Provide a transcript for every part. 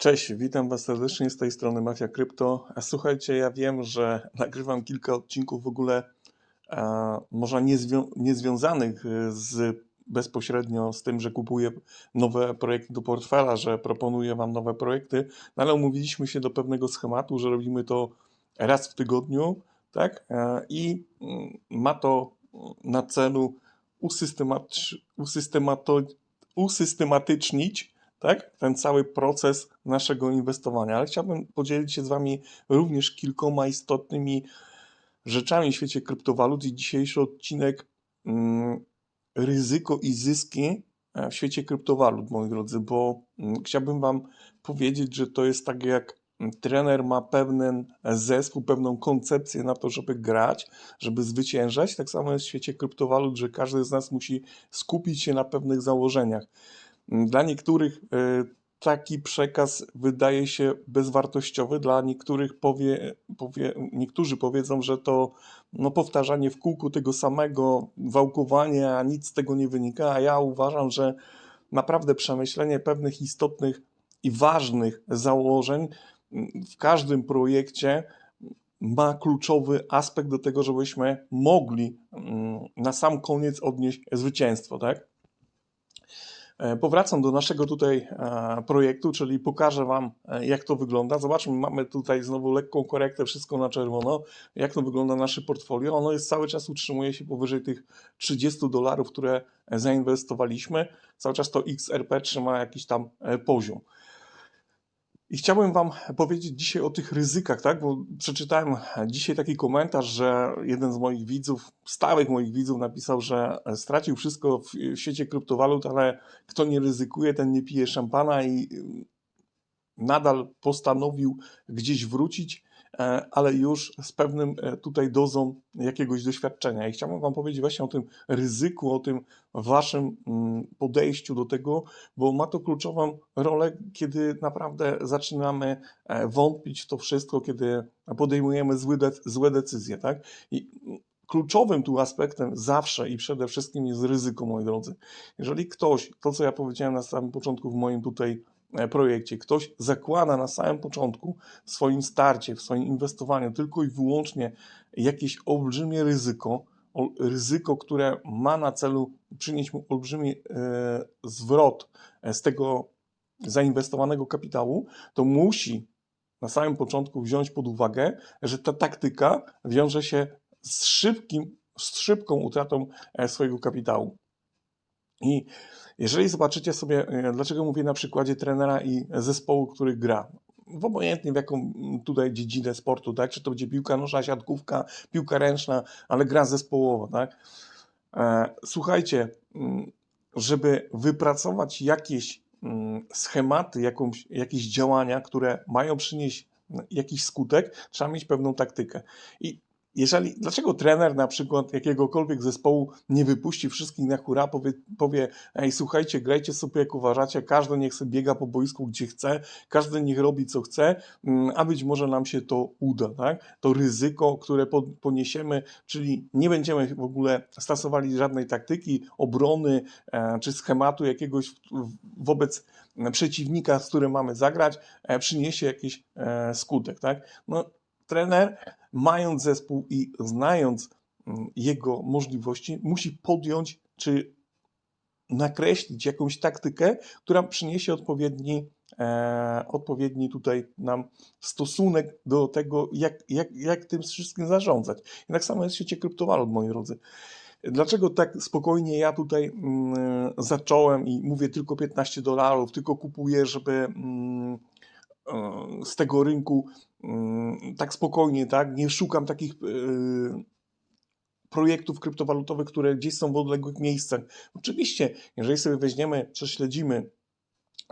Cześć, witam Was serdecznie z tej strony Mafia Krypto. A Słuchajcie, ja wiem, że nagrywam kilka odcinków w ogóle e, może niezwią- niezwiązanych e, z bezpośrednio z tym, że kupuję nowe projekty do portfela, że proponuję Wam nowe projekty, no ale umówiliśmy się do pewnego schematu, że robimy to raz w tygodniu, tak? E, I mm, ma to na celu usystematycz- usystemato- usystematycznić tak? ten cały proces naszego inwestowania. Ale chciałbym podzielić się z Wami również kilkoma istotnymi rzeczami w świecie kryptowalut i dzisiejszy odcinek mm, ryzyko i zyski e, w świecie kryptowalut, moi drodzy, bo mm, chciałbym Wam powiedzieć, że to jest tak jak mm, trener ma pewien zespół, pewną koncepcję na to, żeby grać, żeby zwyciężać. Tak samo jest w świecie kryptowalut, że każdy z nas musi skupić się na pewnych założeniach. Dla niektórych e, taki przekaz wydaje się bezwartościowy, dla niektórych powie, powie, niektórzy powiedzą, że to no, powtarzanie w kółku tego samego, wałkowanie, a nic z tego nie wynika, a ja uważam, że naprawdę przemyślenie pewnych istotnych i ważnych założeń w każdym projekcie ma kluczowy aspekt do tego, żebyśmy mogli mm, na sam koniec odnieść zwycięstwo, tak? E, Powracam do naszego tutaj e, projektu, czyli pokażę Wam, e, jak to wygląda. Zobaczmy, mamy tutaj znowu lekką korektę, wszystko na czerwono. Jak to wygląda nasze portfolio? Ono jest cały czas utrzymuje się powyżej tych 30 dolarów, które zainwestowaliśmy. Cały czas to XRP trzyma jakiś tam poziom. I chciałbym Wam powiedzieć dzisiaj o tych ryzykach, tak? Bo przeczytałem dzisiaj taki komentarz, że jeden z moich widzów, stałych moich widzów, napisał, że stracił wszystko w świecie kryptowalut, ale kto nie ryzykuje, ten nie pije szampana i nadal postanowił gdzieś wrócić, ale już z pewnym e, tutaj dozą jakiegoś doświadczenia. I chciałbym Wam powiedzieć właśnie o tym ryzyku, o tym Waszym mm, podejściu do tego, bo ma to kluczową rolę, kiedy naprawdę zaczynamy e, wątpić w to wszystko, kiedy podejmujemy złe, złe decyzje, tak? I kluczowym tu aspektem zawsze i przede wszystkim jest ryzyko, moi drodzy. Jeżeli ktoś, to co ja powiedziałem na samym początku w moim tutaj E, projekcie ktoś zakłada na samym początku w swoim starcie, w swoim inwestowaniu tylko i wyłącznie jakieś olbrzymie ryzyko, ryzyko, które ma na celu przynieść mu olbrzymi e, zwrot e, z tego zainwestowanego kapitału, to musi na samym początku wziąć pod uwagę, że ta taktyka wiąże się z szybkim, z szybką utratą swojego kapitału. I jeżeli zobaczycie sobie, e, dlaczego mówię na przykładzie trenera i zespołu, który gra, w obojętnie w jaką tutaj dziedzinę sportu, tak? Czy to będzie piłka nożna, siatkówka, piłka ręczna, ale gra zespołowa, tak? E, słuchajcie, żeby wypracować jakieś schematy, jakąś, jakieś działania, które mają przynieść jakiś skutek, trzeba mieć pewną taktykę. I jeżeli, dlaczego trener na przykład jakiegokolwiek zespołu nie wypuści wszystkich na hura, powie, powie ej słuchajcie, grajcie sobie jak uważacie, każdy niech sobie biega po boisku gdzie chce, każdy niech robi co chce, mm, a być może nam się to uda, tak? To ryzyko, które poniesiemy, czyli nie będziemy w ogóle stosowali żadnej taktyki, obrony e, czy schematu jakiegoś wobec przeciwnika, z którym mamy zagrać, e, przyniesie jakiś e, skutek, tak? No, trener mając zespół i znając mm, jego możliwości, musi podjąć czy nakreślić jakąś taktykę, która przyniesie odpowiedni, e, odpowiedni tutaj nam stosunek do tego, jak, jak, jak tym wszystkim zarządzać. I tak samo jest w świecie kryptowalut, moi drodzy. Dlaczego tak spokojnie ja tutaj mm, zacząłem i mówię tylko 15 dolarów, tylko kupuję, żeby mm, z tego rynku Mm, tak spokojnie, tak? Nie szukam takich yy, projektów kryptowalutowych, które gdzieś są w odległych miejscach. Oczywiście, jeżeli sobie weźmiemy, prześledzimy,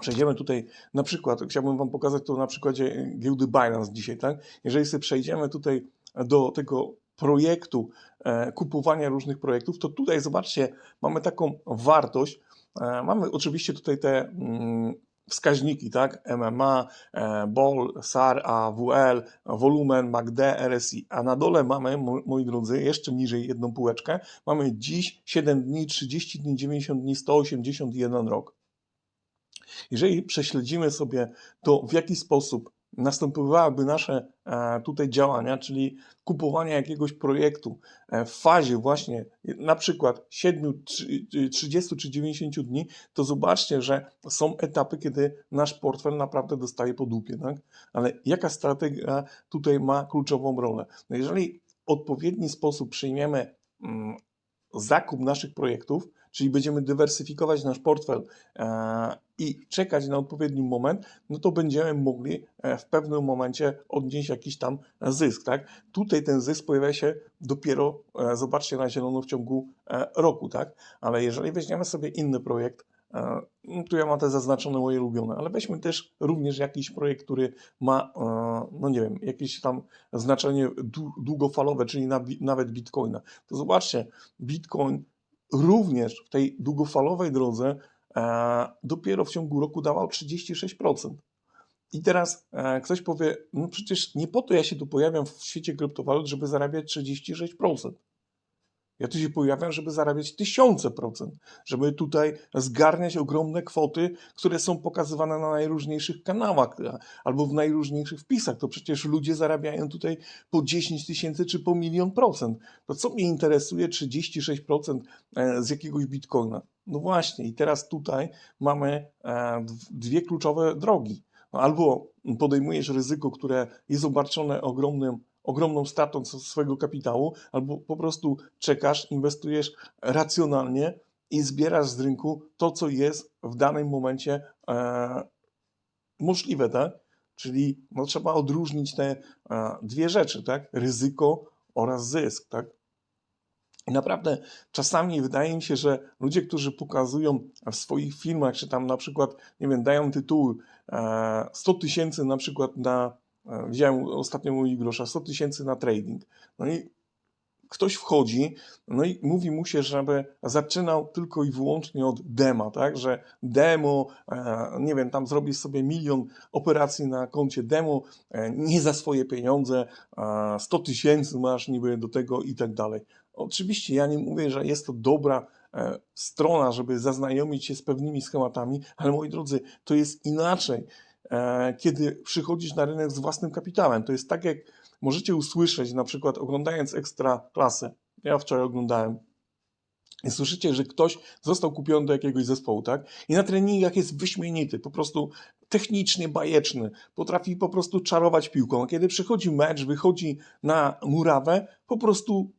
przejdziemy tutaj na przykład, chciałbym Wam pokazać to na przykładzie giełdy Binance dzisiaj, tak? Jeżeli sobie przejdziemy tutaj do tego projektu e, kupowania różnych projektów, to tutaj zobaczcie, mamy taką wartość. E, mamy oczywiście tutaj te mm, wskaźniki, tak? MMA, e, BOL, SAR, AWL, wolumen, MACD, RSI. A na dole mamy, moi drodzy, jeszcze niżej jedną półeczkę, mamy dziś 7 dni, 30 dni, 90 dni, 181 rok. Jeżeli prześledzimy sobie to, w jaki sposób następowałyby nasze e, tutaj działania, czyli kupowanie jakiegoś projektu e, w fazie właśnie na przykład 7, trzy- 30 czy 90 dni, to zobaczcie, że są etapy, kiedy nasz portfel naprawdę dostaje po dupie, tak? Ale jaka strategia tutaj ma kluczową rolę? No jeżeli w odpowiedni sposób przyjmiemy mm, zakup naszych projektów, czyli będziemy dywersyfikować nasz portfel e, i czekać na odpowiedni moment, no to będziemy mogli e, w pewnym momencie odnieść jakiś tam zysk, tak? Tutaj ten zysk pojawia się dopiero, e, zobaczcie na zielono w ciągu e, roku, tak? Ale jeżeli weźmiemy sobie inny projekt, no tu ja mam te zaznaczone moje ulubione, ale weźmy też również jakiś projekt, który ma, no nie wiem, jakieś tam znaczenie dłu- długofalowe, czyli nawet Bitcoina. To zobaczcie, Bitcoin również w tej długofalowej drodze dopiero w ciągu roku dawał 36%. I teraz e, ktoś powie, no przecież nie po to ja się tu pojawiam w świecie kryptowalut, żeby zarabiać 36%. Ja tu się pojawiam, żeby zarabiać tysiące procent, żeby tutaj zgarniać ogromne kwoty, które są pokazywane na najróżniejszych kanałach albo w najróżniejszych wpisach. To przecież ludzie zarabiają tutaj po 10 tysięcy czy po milion procent. To co mnie interesuje 36% e, z jakiegoś bitcoina? No właśnie, i teraz tutaj mamy e, dw- dwie kluczowe drogi. No albo podejmujesz ryzyko, które jest obarczone ogromnym, ogromną stratą swojego kapitału, albo po prostu czekasz, inwestujesz racjonalnie i zbierasz z rynku to, co jest w danym momencie e, możliwe, tak? Czyli no, trzeba odróżnić te e, dwie rzeczy, tak? Ryzyko oraz zysk, tak? I naprawdę czasami wydaje mi się, że ludzie, którzy pokazują w swoich filmach, czy tam na przykład, nie wiem, dają tytuły e, 100 tysięcy na przykład na, e, widziałem ostatnio u grosza, 100 tysięcy na trading. No i ktoś wchodzi, no i mówi mu się, żeby zaczynał tylko i wyłącznie od dema, tak, że demo, e, nie wiem, tam zrobisz sobie milion operacji na koncie demo, e, nie za swoje pieniądze, e, 100 tysięcy masz niby do tego i tak dalej. Oczywiście ja nie mówię, że jest to dobra strona, żeby zaznajomić się z pewnymi schematami, ale moi drodzy, to jest inaczej, kiedy przychodzisz na rynek z własnym kapitałem. To jest tak, jak możecie usłyszeć, na przykład oglądając ekstra klasę. Ja wczoraj oglądałem. I słyszycie, że ktoś został kupiony do jakiegoś zespołu, tak? I na treningach jest wyśmienity, po prostu technicznie bajeczny, potrafi po prostu czarować piłką. A kiedy przychodzi mecz, wychodzi na murawę, po prostu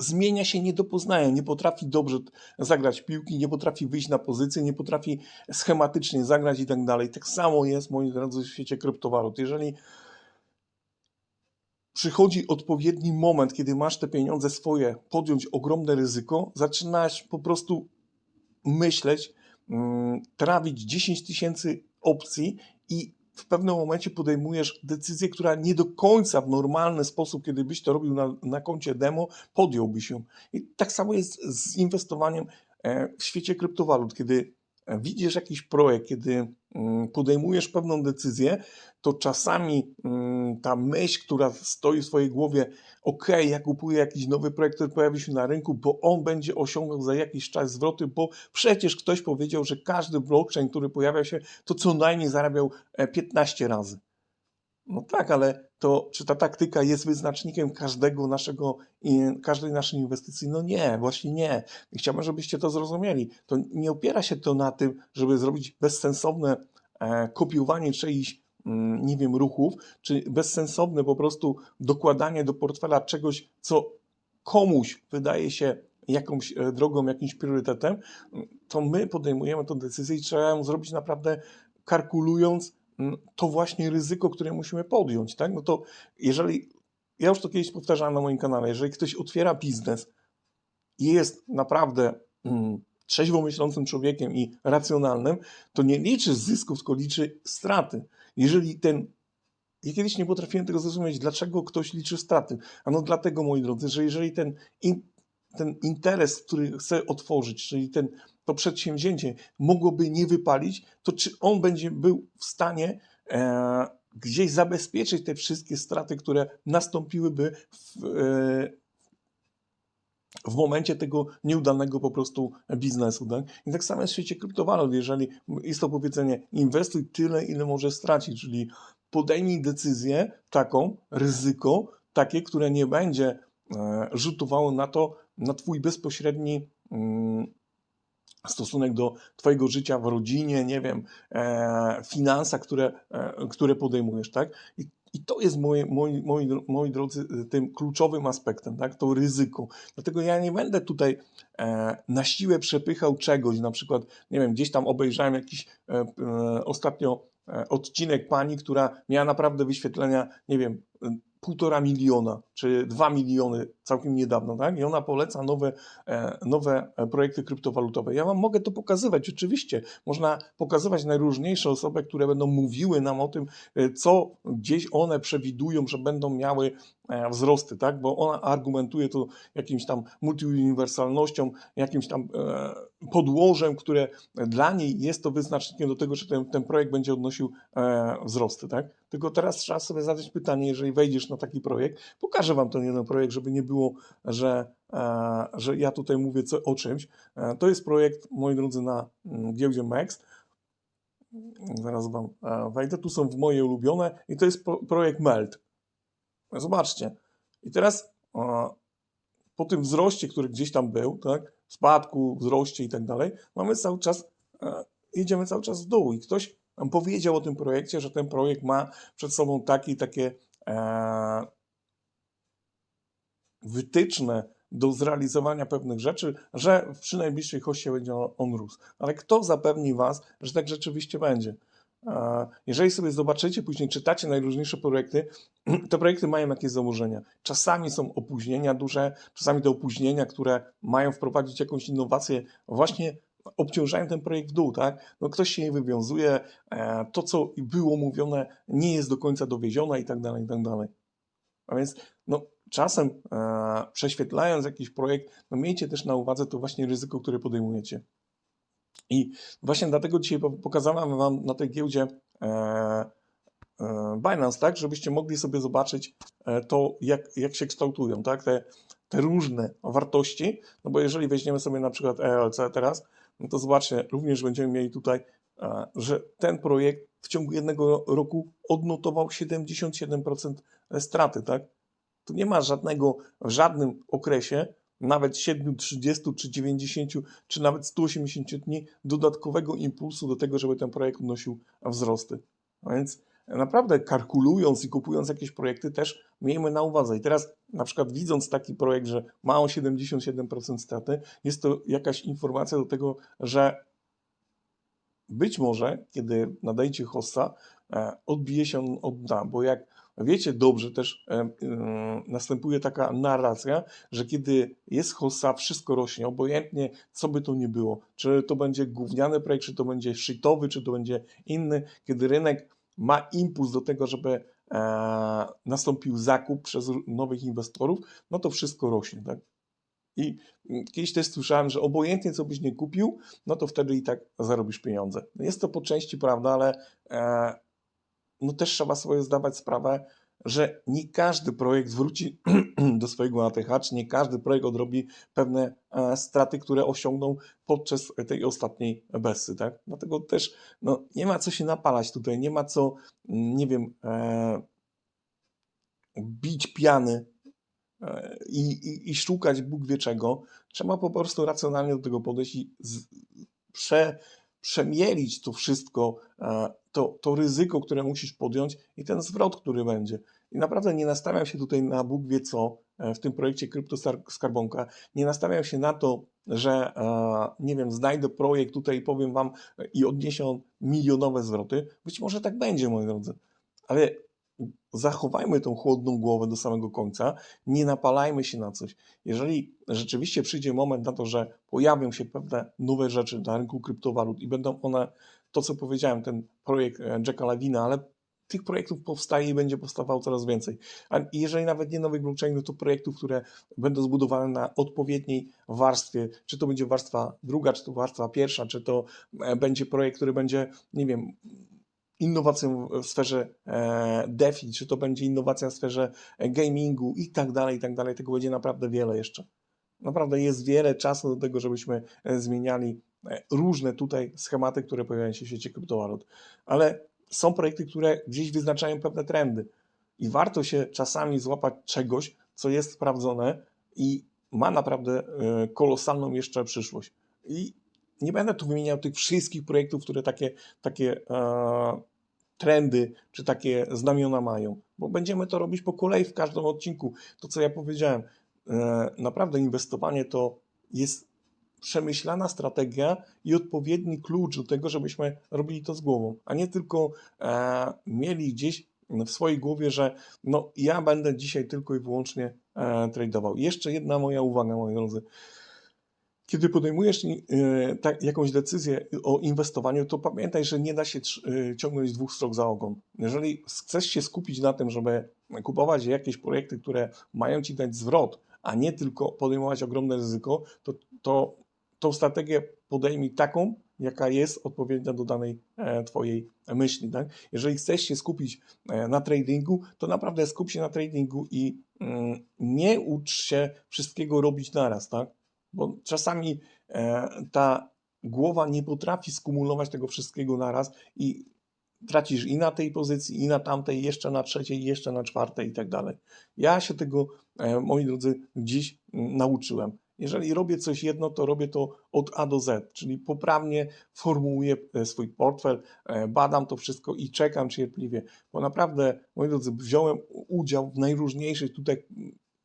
zmienia się nie do poznania, nie potrafi dobrze zagrać piłki, nie potrafi wyjść na pozycję, nie potrafi schematycznie zagrać i tak dalej. Tak samo jest, moi drodzy, w świecie kryptowalut. Jeżeli przychodzi odpowiedni moment, kiedy masz te pieniądze swoje, podjąć ogromne ryzyko, zaczynasz po prostu myśleć, mm, trawić 10 tysięcy opcji i w pewnym momencie podejmujesz decyzję, która nie do końca w normalny sposób, kiedy byś to robił na, na koncie demo, podjąłbyś ją. I tak samo jest z inwestowaniem e, w świecie kryptowalut. Kiedy widzisz jakiś projekt, kiedy podejmujesz pewną decyzję, to czasami mm, ta myśl, która stoi w swojej głowie, ok, ja kupuję jakiś nowy projekt, który pojawi się na rynku, bo on będzie osiągał za jakiś czas zwroty, bo przecież ktoś powiedział, że każdy blockchain, który pojawia się, to co najmniej zarabiał e, 15 razy. No tak, ale to czy ta taktyka jest wyznacznikiem każdego naszego, każdej naszej inwestycji? No nie, właśnie nie. Chciałbym, żebyście to zrozumieli. To nie opiera się to na tym, żeby zrobić bezsensowne e, kopiowanie czyichś, mm, nie wiem, ruchów, czy bezsensowne po prostu dokładanie do portfela czegoś, co komuś wydaje się jakąś e, drogą, jakimś priorytetem, to my podejmujemy tę decyzję i trzeba ją zrobić naprawdę kalkulując to właśnie ryzyko, które musimy podjąć, tak? No to jeżeli, ja już to kiedyś powtarzałem na moim kanale, jeżeli ktoś otwiera biznes i jest naprawdę mm, trzeźwo myślącym człowiekiem i racjonalnym, to nie liczy zysków, tylko liczy straty. Jeżeli ten ja kiedyś nie potrafiłem tego zrozumieć, dlaczego ktoś liczy straty. Ano dlatego, moi drodzy, że jeżeli ten, in, ten interes, który chce otworzyć, czyli ten, to przedsięwzięcie mogłoby nie wypalić, to czy on będzie był w stanie e, gdzieś zabezpieczyć te wszystkie straty, które nastąpiły w, e, w momencie tego nieudanego po prostu biznesu. Tak? I tak samo jest w świecie kryptowalut. Jeżeli jest to powiedzenie, inwestuj tyle, ile możesz stracić, czyli podejmij decyzję taką, ryzyko takie, które nie będzie e, rzutowało na to, na twój bezpośredni mm, stosunek do twojego życia w rodzinie, nie wiem, e, finansa, które, e, które podejmujesz, tak? I, i to jest, moje, moi, moi, moi drodzy, tym kluczowym aspektem, tak? To ryzyko. Dlatego ja nie będę tutaj e, na siłę przepychał czegoś, na przykład, nie wiem, gdzieś tam obejrzałem jakiś e, e, ostatnio e, odcinek pani, która miała naprawdę wyświetlenia, nie wiem, e, półtora miliona czy dwa miliony całkiem niedawno, tak? I ona poleca nowe, e, nowe e, projekty kryptowalutowe. Ja Wam mogę to pokazywać, oczywiście. Można pokazywać najróżniejsze osoby, które będą mówiły nam o tym, e, co gdzieś one przewidują, że będą miały wzrosty, tak? Bo ona argumentuje to jakimś tam multiuniwersalnością, jakimś tam podłożem, które dla niej jest to wyznacznikiem do tego, że ten, ten projekt będzie odnosił wzrosty, tak? Tylko teraz trzeba sobie zadać pytanie, jeżeli wejdziesz na taki projekt, pokażę Wam ten jeden projekt, żeby nie było, że, e, że ja tutaj mówię co, o czymś. E, to jest projekt, moi drodzy, na mm, giełdzie MEX. Zaraz Wam e, wejdę. Tu są w moje ulubione i to jest pro, projekt MELT. Zobaczcie. I teraz po tym wzroście, który gdzieś tam był, tak, spadku, wzroście i tak dalej, mamy cały czas, idziemy cały czas w dół i ktoś powiedział o tym projekcie, że ten projekt ma przed sobą takie i takie wytyczne do zrealizowania pewnych rzeczy, że przy najbliższej hoście będzie on, rósł. Ale kto zapewni Was, że tak rzeczywiście będzie? Jeżeli sobie zobaczycie, później czytacie najróżniejsze projekty, te projekty mają jakieś założenia. Czasami są opóźnienia duże, czasami te opóźnienia, które mają wprowadzić jakąś innowację, właśnie obciążają ten projekt w dół, tak? No ktoś się nie wywiązuje, e, to co było mówione nie jest do końca dowiezione i tak dalej, i tak dalej. A więc no, czasem e, prześwietlając jakiś projekt, no miejcie też na uwadze to właśnie ryzyko, które podejmujecie. I właśnie dlatego dzisiaj po- pokazałem Wam na tej giełdzie e, e, Binance, tak, żebyście mogli sobie zobaczyć e, to, jak, jak się kształtują, tak, te, te różne wartości, no bo jeżeli weźmiemy sobie na przykład ELC teraz, no to zobaczcie, również będziemy mieli tutaj, e, że ten projekt w ciągu jednego roku odnotował 77% straty, tak? Tu nie ma żadnego, w żadnym okresie, nawet 7, 30 czy 90 czy nawet 180 dni dodatkowego impulsu do tego, żeby ten projekt odnosił wzrosty. A więc naprawdę kalkulując i kupując jakieś projekty też miejmy na uwadze. I teraz na przykład widząc taki projekt, że ma on 77% straty, jest to jakaś informacja do tego, że być może, kiedy nadajecie hossa, e, odbije się od dna, bo jak wiecie dobrze, też e, e, następuje taka narracja, że kiedy jest hossa, wszystko rośnie, obojętnie co by to nie było, czy to będzie gówniany projekt, czy to będzie shitowy, czy to będzie inny, kiedy rynek ma impuls do tego, żeby e, nastąpił zakup przez nowych inwestorów, no to wszystko rośnie, tak? I kiedyś też słyszałem, że obojętnie co byś nie kupił, no to wtedy i tak zarobisz pieniądze. Jest to po części prawda, ale e, no też trzeba sobie zdawać sprawę, że nie każdy projekt wróci do swojego ATH, nie każdy projekt odrobi pewne e, straty, które osiągną podczas tej ostatniej bessy, tak? Dlatego też no, nie ma co się napalać tutaj, nie ma co, mm, nie wiem, e, bić piany e, i, i, i szukać Bóg wie czego. Trzeba po prostu racjonalnie do tego podejść i z, prze, przemielić to wszystko, e, to, to ryzyko, które musisz podjąć i ten zwrot, który będzie. I naprawdę nie nastawiam się tutaj na Bóg wie co e, w tym projekcie Krypto Skarbonka. Nie nastawiam się na to, że e, nie wiem, znajdę projekt tutaj i powiem wam i odniesie on milionowe zwroty. Być może tak będzie, moi drodzy. Ale zachowajmy tą chłodną głowę do samego końca, nie napalajmy się na coś. Jeżeli rzeczywiście przyjdzie moment na to, że pojawią się pewne nowe rzeczy na rynku kryptowalut i będą one, to co powiedziałem, ten projekt e, Jacka Lawina, ale tych projektów powstaje i będzie powstawało coraz więcej. A jeżeli nawet nie nowych blockchainów, to projektów, które będą zbudowane na odpowiedniej warstwie, czy to będzie warstwa druga, czy to warstwa pierwsza, czy to e, będzie projekt, który będzie, nie wiem, innowacją w sferze e, DeFi, czy to będzie innowacja w sferze e, gamingu i tak dalej, i tak dalej. Tego będzie naprawdę wiele jeszcze. naprawdę jest wiele czasu do tego, żebyśmy e, zmieniali różne tutaj schematy, które pojawiają się w świecie kryptowalut. Ale są projekty, które gdzieś wyznaczają pewne trendy i warto się czasami złapać czegoś, co jest sprawdzone i ma naprawdę kolosalną jeszcze przyszłość. I nie będę tu wymieniał tych wszystkich projektów, które takie, takie e, trendy czy takie znamiona mają, bo będziemy to robić po kolei w każdym odcinku. To, co ja powiedziałem, e, naprawdę inwestowanie to jest przemyślana strategia i odpowiedni klucz do tego, żebyśmy robili to z głową, a nie tylko e, mieli gdzieś w swojej głowie, że no ja będę dzisiaj tylko i wyłącznie e, tradował. Jeszcze jedna moja uwaga, moi drodzy. Kiedy podejmujesz e, jakąś decyzję o inwestowaniu, to pamiętaj, że nie da się e, ciągnąć dwóch strok za ogon. Jeżeli chcesz się skupić na tym, żeby kupować jakieś projekty, które mają ci dać zwrot, a nie tylko podejmować ogromne ryzyko, to, to tą strategię podejmij taką, jaka jest odpowiednia do danej e, Twojej myśli. Tak? Jeżeli chcesz się skupić na tradingu, to naprawdę skup się na tradingu i mm, nie ucz się wszystkiego robić naraz, tak? Bo czasami e, ta głowa nie potrafi skumulować tego wszystkiego naraz i tracisz i na tej pozycji, i na tamtej, jeszcze na trzeciej, jeszcze na czwartej i tak dalej. Ja się tego, e, moi drodzy, dziś nauczyłem. Jeżeli robię coś jedno, to robię to od A do Z, czyli poprawnie formułuję e, swój portfel, badam to wszystko i czekam cierpliwie, bo naprawdę, moi drodzy, wziąłem udział w najróżniejszych tutaj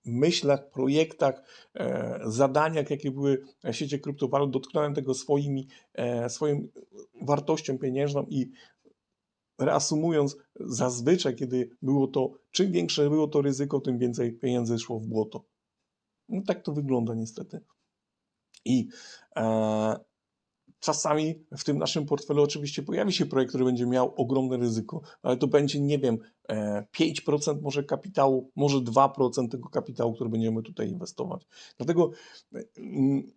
myślach, projektach, e, zadaniach, jakie były w sieci kryptowalut, dotknąłem tego swoimi, e, swoją wartością pieniężną i reasumując, zazwyczaj, kiedy było to, czym większe było to ryzyko, tym więcej pieniędzy szło w błoto. No tak to wygląda niestety. I e, czasami w tym naszym portfelu oczywiście pojawi się projekt, który będzie miał ogromne ryzyko, ale to będzie, nie wiem, e, 5% może kapitału, może 2% tego kapitału, który będziemy tutaj inwestować. Dlatego e, mm,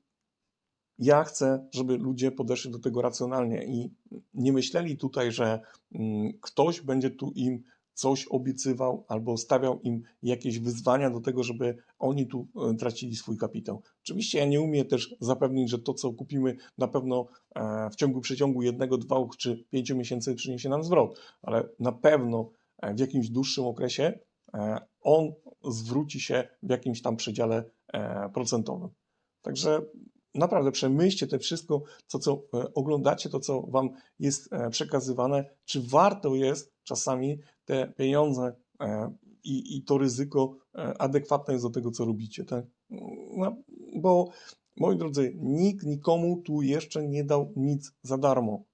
ja chcę, żeby ludzie podeszli do tego racjonalnie i nie myśleli tutaj, że mm, ktoś będzie tu im coś obiecywał albo stawiał im jakieś wyzwania do tego, żeby oni tu e, tracili swój kapitał. Oczywiście ja nie umiem też zapewnić, że to, co kupimy, na pewno e, w ciągu przeciągu jednego, dwóch czy pięciu miesięcy przyniesie nam zwrot, ale na pewno e, w jakimś dłuższym okresie on zwróci się w jakimś tam przedziale procentowym. Także naprawdę przemyślcie te wszystko, to co oglądacie, to co wam jest przekazywane, czy warto jest czasami te pieniądze e, i, i to ryzyko e, adekwatne jest do tego, co robicie. Tak? No, bo moi drodzy, nikt nikomu tu jeszcze nie dał nic za darmo.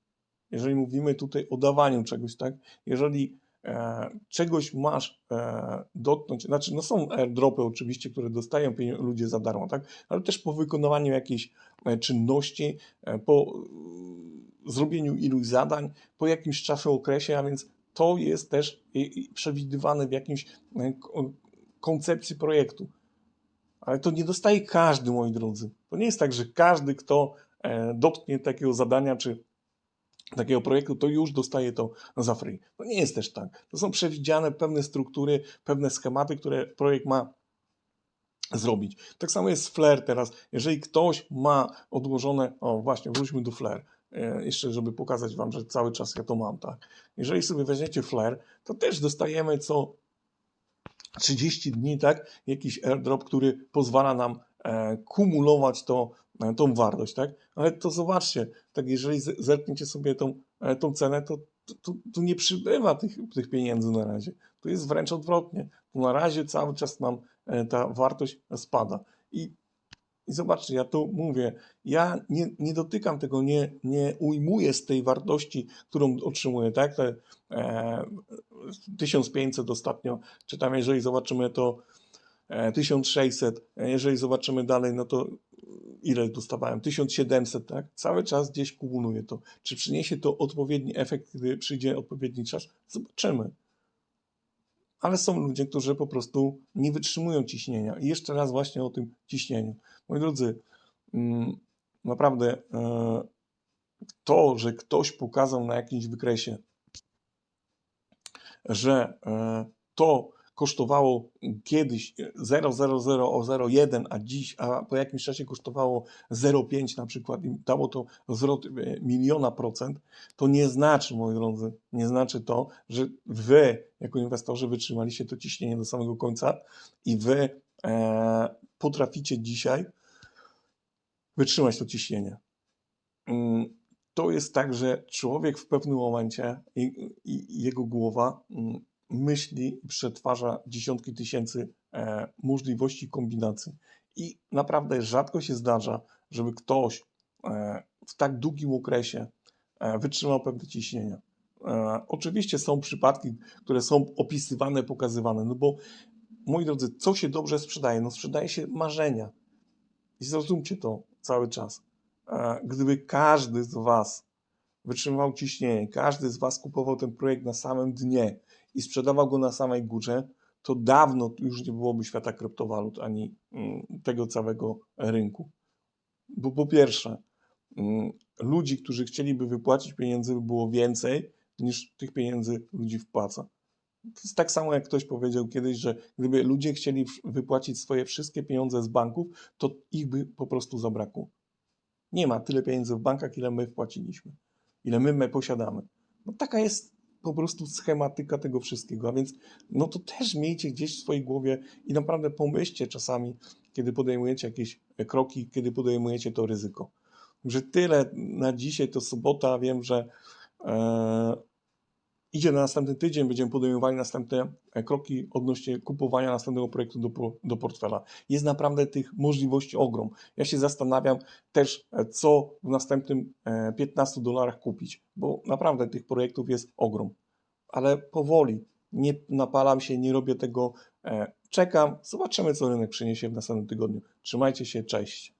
Jeżeli mówimy tutaj o dawaniu czegoś, tak? Jeżeli e, czegoś masz e, dotknąć, znaczy no są airdropy oczywiście, które dostają ludzie za darmo, tak? Ale też po wykonywaniu jakiejś e, czynności, e, po zrobieniu iluś zadań, po jakimś czasie okresie, a więc to jest też przewidywane w jakimś e, koncepcji projektu. Ale to nie dostaje każdy, moi drodzy. To nie jest tak, że każdy, kto e, dotknie takiego zadania czy takiego projektu, to już dostaje to za free. To nie jest też tak. To są przewidziane pewne struktury, pewne schematy, które projekt ma zrobić. Tak samo jest Flare teraz. Jeżeli ktoś ma odłożone, o właśnie, wróćmy do Flare. E, jeszcze żeby pokazać Wam, że cały czas ja to mam, tak. Jeżeli sobie weźmiecie Flare, to też dostajemy co 30 dni, tak, jakiś airdrop, który pozwala nam e, kumulować to, e, tą wartość, tak, ale to zobaczcie, tak, jeżeli zerkniecie sobie tą, tą cenę, to tu, nie przybywa tych, tych pieniędzy na razie. Tu jest wręcz odwrotnie. Tu na razie cały czas nam ta wartość spada. I i zobaczcie, ja tu mówię, ja nie, nie dotykam tego, nie, nie ujmuję z tej wartości, którą otrzymuję, tak? Te, e, 1500 ostatnio, czy tam jeżeli zobaczymy to e, 1600, jeżeli zobaczymy dalej, no to ile dostawałem? 1700, tak? Cały czas gdzieś kumuluję to. Czy przyniesie to odpowiedni efekt, kiedy przyjdzie odpowiedni czas? Zobaczymy ale są ludzie, którzy po prostu nie wytrzymują ciśnienia. I jeszcze raz właśnie o tym ciśnieniu. Moi drodzy, mm, naprawdę e, to, że ktoś pokazał na jakimś wykresie, że e, to, kosztowało kiedyś 0,00001, a dziś, a po jakimś czasie kosztowało 0,5 na przykład i dało to zwrot e, miliona procent, to nie znaczy, moi drodzy, nie znaczy to, że wy jako inwestorzy wytrzymaliście to ciśnienie do samego końca i wy potraficie dzisiaj wytrzymać to ciśnienie. Mm, To jest tak, że człowiek w pewnym momencie jego głowa mm, myśli przetwarza dziesiątki tysięcy e, możliwości kombinacji. I naprawdę rzadko się zdarza, żeby ktoś e, w tak długim okresie e, wytrzymał pewne ciśnienia. E, oczywiście są przypadki, które są opisywane, pokazywane, no bo moi drodzy, co się dobrze sprzedaje? No sprzedaje się marzenia. I zrozumcie to cały czas. Gdyby każdy z Was wytrzymywał ciśnienie, każdy z Was kupował ten projekt na samym dnie i sprzedawał go na samej górze, to dawno już nie byłoby świata kryptowalut ani mm, tego całego rynku. Bo po pierwsze, mm, ludzi, którzy chcieliby wypłacić pieniędzy, by było więcej niż tych pieniędzy ludzi wpłaca. To jest tak samo, jak ktoś powiedział kiedyś, że gdyby ludzie chcieli wypłacić swoje wszystkie pieniądze z banków, to ich by po prostu zabrakło. Nie ma tyle pieniędzy w bankach, ile my wpłaciliśmy, ile my, my posiadamy. No taka jest po prostu schematyka tego wszystkiego, a więc no to też miejcie gdzieś w swojej głowie i naprawdę pomyślcie czasami, kiedy podejmujecie jakieś kroki, kiedy podejmujecie to ryzyko. Że tyle na dzisiaj, to sobota, wiem, że e, idzie na następny tydzień, będziemy podejmowali następne e, kroki odnośnie kupowania następnego projektu do, do portfela. Jest naprawdę tych możliwości ogrom. Ja się zastanawiam też, e, co w następnym e, 15 dolarach kupić, bo naprawdę tych projektów jest ogrom. Ale powoli, nie napalam się, nie robię tego. e, Czekam, zobaczymy, co rynek przyniesie w następnym tygodniu. Trzymajcie się, cześć.